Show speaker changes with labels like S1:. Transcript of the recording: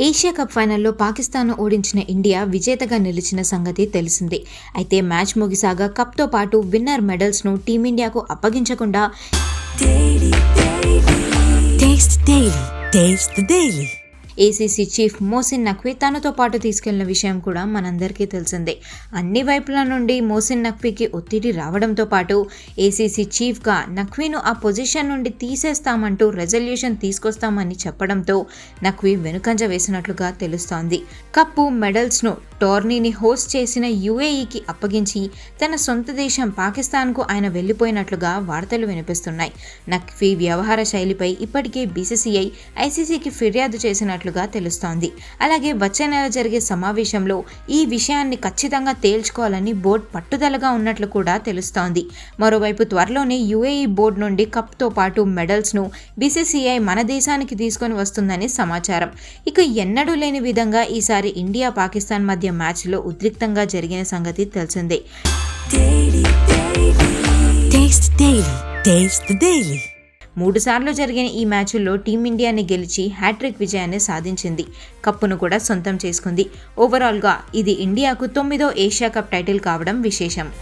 S1: Asia cup ఫైనల్లో పాకిస్తాన్ను ఓడించిన India విజేతగా నిలిచిన సంగతి తెలిసిందే. అయితే మ్యాచ్ ముగిసాగా కప్తో పాటు విన్నర్ మెడల్స్ను టీమిండియాకు అప్పగించకుండా ఏసీసీ చీఫ్ మోసిన్ నఖ్వీ తనతో పాటు తీసుకెళ్ళిన విషయం కూడా మనందరికీ తెలిసిందే. అన్ని వైపుల నుండి మోసిన్ నఖ్వీకి ఒత్తిడి రావడంతో పాటు ఏసీసీ చీఫ్గా నఖ్వీను ఆ పొజిషన్ నుండి తీసేస్తామంటూ రెజల్యూషన్ తీసుకొస్తామని చెప్పడంతో నఖ్వీ వెనుకంజ వేసినట్లుగా తెలుస్తోంది. కప్పు మెడల్స్ను టోర్నీని హోస్ట్ చేసిన యుఏఈకి అప్పగించి తన సొంత దేశం పాకిస్తాన్కు ఆయన వెళ్ళిపోయినట్లుగా వార్తలు వినిపిస్తున్నాయి. నఖ్వీ వ్యవహార శైలిపై ఇప్పటికే బీసీసీఐ ఐసీసీకి ఫిర్యాదు చేసినట్లు చేసినట్లుగా తెలుస్తోంది. అలాగే వచ్చే నెల జరిగే సమావేశంలో ఈ విషయాన్ని ఖచ్చితంగా తేల్చుకోవాలని బోర్డు పట్టుదలగా ఉన్నట్లు కూడా తెలుస్తోంది. మరోవైపు త్వరలోనే యుఏఈ బోర్డు నుండి కప్తో పాటు మెడల్స్ను బీసీసీఐ మన దేశానికి తీసుకొని వస్తుందని సమాచారం. ఇక ఎన్నడూ లేని విధంగా ఈసారి ఇండియా పాకిస్తాన్ మధ్య మ్యాచ్లో ఉద్రిక్తంగా జరిగిన సంగతి తెలిసిందే.
S2: Taste the Daily. Taste the Daily.
S1: మూడుసార్లు జరిగిన ఈ మ్యాచ్ల్లో టీమిండియాని గెలిచి హ్యాట్రిక్ విజయాన్ని సాధించింది. కప్పును కూడా సొంతం చేసుకుంది. ఓవరాల్గా ఇది ఇండియాకు తొమ్మిదో ఏషియా కప్ టైటిల్ కావడం విశేషం.